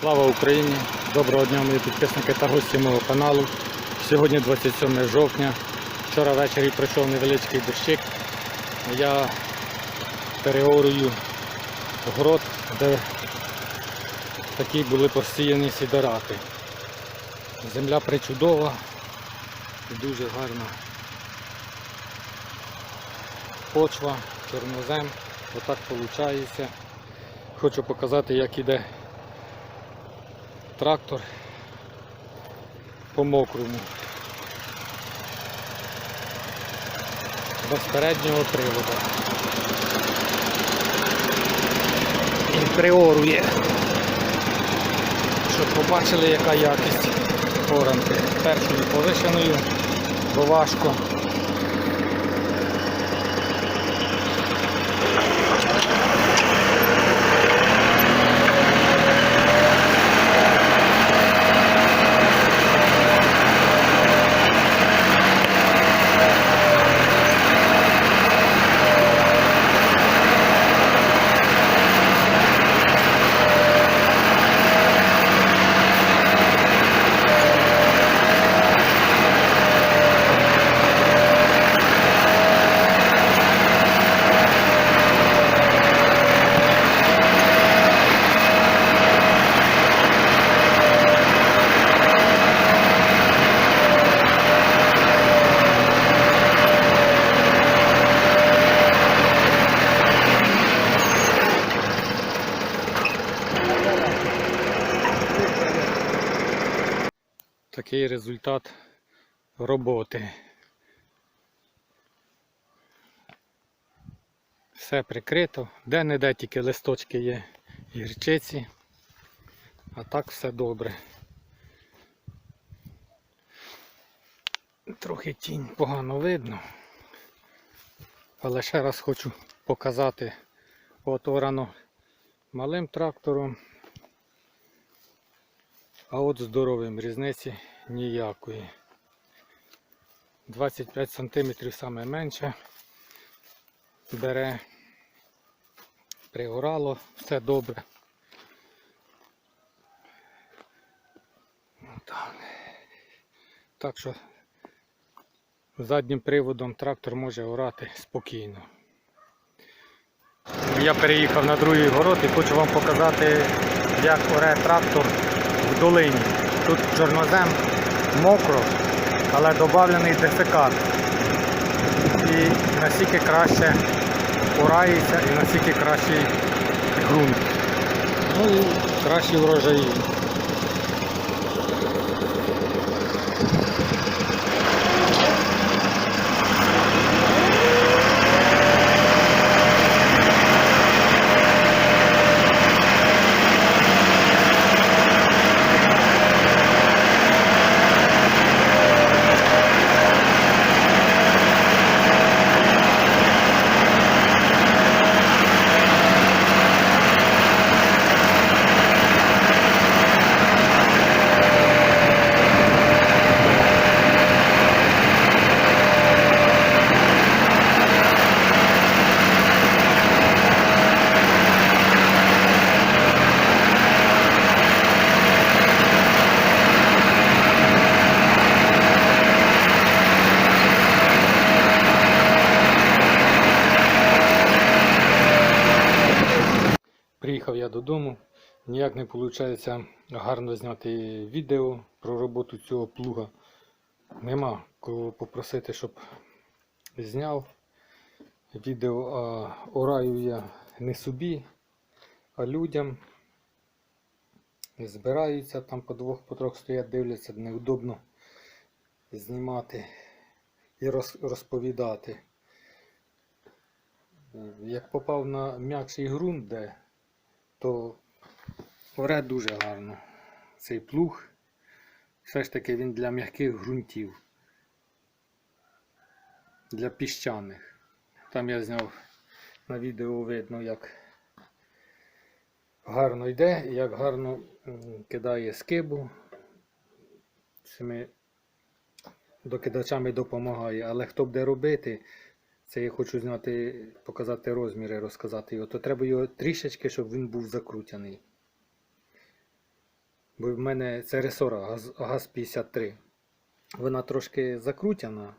Слава Україні! Доброго дня, мої підписники та гості мого каналу. Сьогодні 27 жовтня. Вчора ввечері пройшов невеличкий дощик. Я переорую город, де такі були посіяні сідорати. Земля причудова і дуже гарна почва, чорнозем. Отак виходить. Хочу показати, як іде трактор по мокрому. Без переднього приводу. І приорує. Щоб побачили, яка якість оранки. Першою повишеною, бо важко. Такий результат роботи. Все прикрито, де-не-де тільки листочки є гірчиці, а так все добре. Трохи тінь погано видно, але ще раз хочу показати от орано малим трактором. А от здоровим різниці ніякої. 25 см саме менше. Бере, пригорало, все добре. Так. що заднім приводом трактор може орати спокійно. Я переїхав на другий город і хочу вам показати, як оре трактор в долині. Тут чорнозем мокро, але додавлений дефекат. І наскільки краще орається і наскільки кращий ґрунт. Ну і кращий врожаї. Приїхав я додому, ніяк не виходить гарно зняти відео про роботу цього плуга. Нема кого попросити, щоб зняв відео, а ораю я не собі, а людям. Збираються там по двох, по трьох стоять, дивляться, неудобно знімати і розповідати. Як попав на м'якший ґрунт, де то оре дуже гарно. Цей плуг. Все ж таки він для м'яких ґрунтів. Для піщаних. Там я зняв на відео видно, як гарно йде, як гарно кидає скибу. Цими докидачами допомагає. Але хто буде робити, це я хочу зняти, показати розміри, розказати його, то треба його трішечки, щоб він був закрутяний. Бо в мене це ресора ГАЗ- ГАЗ-53. Вона трошки закрутяна,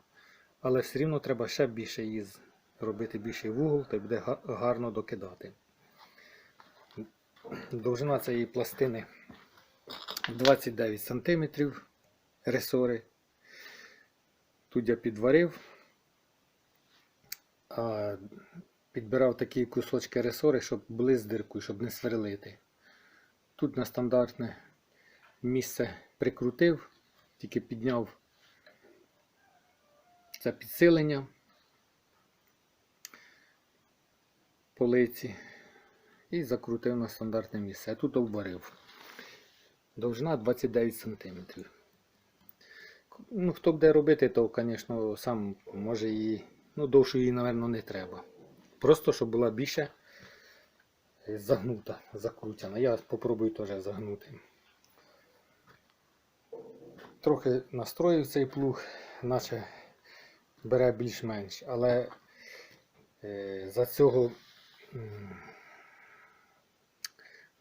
але все рівно треба ще більше її з- робити більший вугол, й буде гарно докидати. Довжина цієї пластини 29 см ресори. Тут я підварив, підбирав такі кусочки ресори, щоб були з диркою, щоб не сверлити. Тут на стандартне місце прикрутив, тільки підняв це підсилення полиці і закрутив на стандартне місце. А тут обварив. Довжина 29 см. Ну, хто буде робити, то, звісно, сам може її. Ну, довше її, напевно, не треба. Просто, щоб була більше загнута, закрутена. Я спробую теж загнути. Трохи настроїв цей плуг, наче бере більш-менш, але е, за цього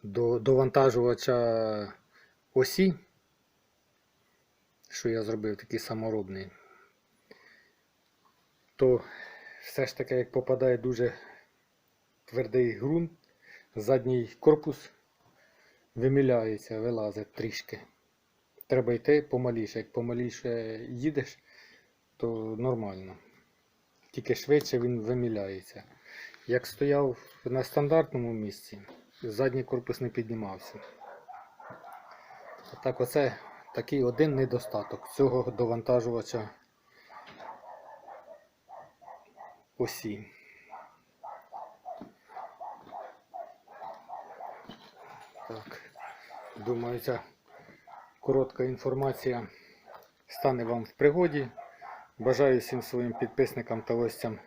довантажувача осі, що я зробив такий саморобний, то все ж таки, як попадає дуже твердий ґрунт, задній корпус виміляється, вилазить трішки. Треба йти помаліше. Як помаліше їдеш, то нормально. Тільки швидше він виміляється. Як стояв на стандартному місці, задній корпус не піднімався. Так, оце такий один недостаток цього довантажувача осі. Так, думаю, ця коротка інформація стане вам в пригоді. Бажаю всім своїм підписникам та гостям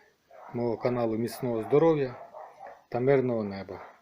мого каналу міцного здоров'я та мирного неба.